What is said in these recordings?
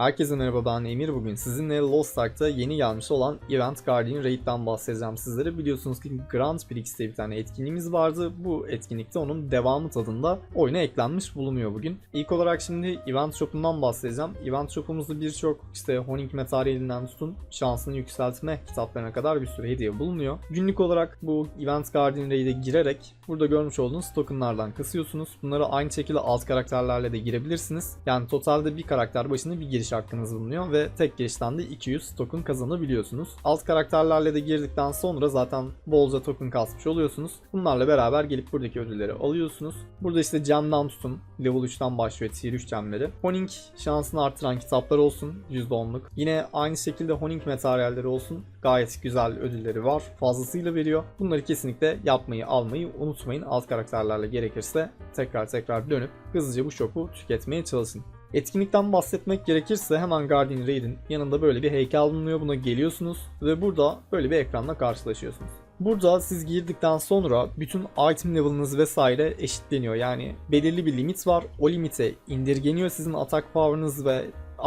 Herkese merhaba ben Emir bugün sizinle Lost Ark'ta yeni gelmiş olan Event Guardian Raid'den bahsedeceğim sizlere. Biliyorsunuz ki Grand Prix'te bir tane etkinliğimiz vardı. Bu etkinlikte onun devamı tadında oyuna eklenmiş bulunuyor bugün. İlk olarak şimdi Event Shop'undan bahsedeceğim. Event Shop'umuzda birçok işte Honing materyalinden tutun şansını yükseltme kitaplarına kadar bir sürü hediye bulunuyor. Günlük olarak bu Event Guardian Raid'e girerek burada görmüş olduğunuz tokenlardan kasıyorsunuz. Bunları aynı şekilde alt karakterlerle de girebilirsiniz. Yani totalde bir karakter başına bir giriş hakkınız bulunuyor ve tek girişten de 200 token kazanabiliyorsunuz. Alt karakterlerle de girdikten sonra zaten bolca token kasmış oluyorsunuz. Bunlarla beraber gelip buradaki ödülleri alıyorsunuz. Burada işte gemden tutun. Level 3'ten başlıyor tier 3 gemleri. Honing şansını artıran kitaplar olsun %10'luk. Yine aynı şekilde Honing materyalleri olsun. Gayet güzel ödülleri var. Fazlasıyla veriyor. Bunları kesinlikle yapmayı almayı unutmayın. Alt karakterlerle gerekirse tekrar tekrar dönüp hızlıca bu shop'u tüketmeye çalışın. Etkinlikten bahsetmek gerekirse hemen Guardian Raid'in yanında böyle bir heykel bulunuyor. Buna geliyorsunuz ve burada böyle bir ekranla karşılaşıyorsunuz. Burada siz girdikten sonra bütün item level'ınız vesaire eşitleniyor. Yani belirli bir limit var. O limite indirgeniyor sizin atak power'ınız ve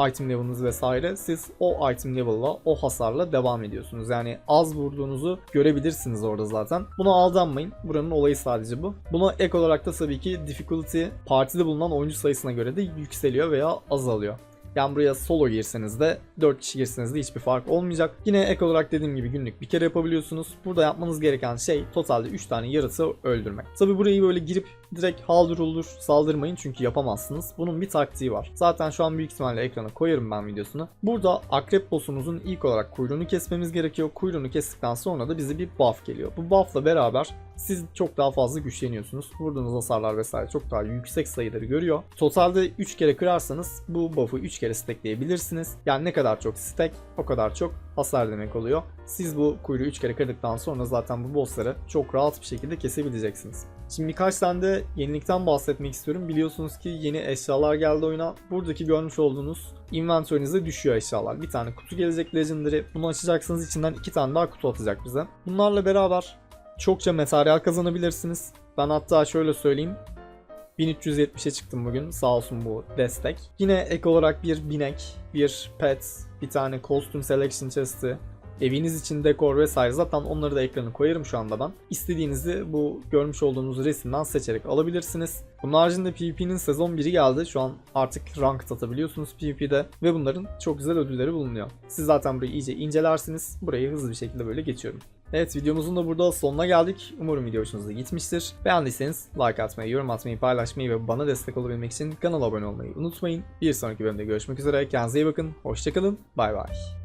item level'ınız vesaire. Siz o item level'la, o hasarla devam ediyorsunuz. Yani az vurduğunuzu görebilirsiniz orada zaten. Buna aldanmayın. Buranın olayı sadece bu. Buna ek olarak da tabii ki difficulty partide bulunan oyuncu sayısına göre de yükseliyor veya azalıyor. Yani buraya solo girseniz de 4 kişi girseniz de hiçbir fark olmayacak. Yine ek olarak dediğim gibi günlük bir kere yapabiliyorsunuz. Burada yapmanız gereken şey totalde 3 tane yaratığı öldürmek. Tabi burayı böyle girip direkt haldır olur saldırmayın çünkü yapamazsınız. Bunun bir taktiği var. Zaten şu an büyük ihtimalle ekrana koyarım ben videosunu. Burada akrep boss'umuzun ilk olarak kuyruğunu kesmemiz gerekiyor. Kuyruğunu kestikten sonra da bize bir buff geliyor. Bu buff'la beraber siz çok daha fazla güçleniyorsunuz. Vurduğunuz hasarlar vesaire çok daha yüksek sayıları görüyor. Totalde 3 kere kırarsanız bu buff'ı 3 kere stackleyebilirsiniz. Yani ne kadar çok stack o kadar çok hasar demek oluyor. Siz bu kuyruğu 3 kere kırdıktan sonra zaten bu bossları çok rahat bir şekilde kesebileceksiniz. Şimdi birkaç tane de yenilikten bahsetmek istiyorum. Biliyorsunuz ki yeni eşyalar geldi oyuna. Buradaki görmüş olduğunuz inventörünüze düşüyor eşyalar. Bir tane kutu gelecek Legendary. Bunu açacaksınız içinden iki tane daha kutu atacak bize. Bunlarla beraber çokça materyal kazanabilirsiniz. Ben hatta şöyle söyleyeyim. 1370'e çıktım bugün sağ olsun bu destek. Yine ek olarak bir binek, bir pet, bir tane costume selection chest'i, eviniz için dekor vesaire zaten onları da ekrana koyarım şu anda ben. İstediğinizi bu görmüş olduğunuz resimden seçerek alabilirsiniz. Bunun haricinde PvP'nin sezon 1'i geldi. Şu an artık rank atabiliyorsunuz PvP'de ve bunların çok güzel ödülleri bulunuyor. Siz zaten burayı iyice incelersiniz. Burayı hızlı bir şekilde böyle geçiyorum. Evet videomuzun da burada sonuna geldik. Umarım video hoşunuza gitmiştir. Beğendiyseniz like atmayı, yorum atmayı, paylaşmayı ve bana destek olabilmek için kanala abone olmayı unutmayın. Bir sonraki bölümde görüşmek üzere. Kendinize iyi bakın. Hoşçakalın. Bay bay.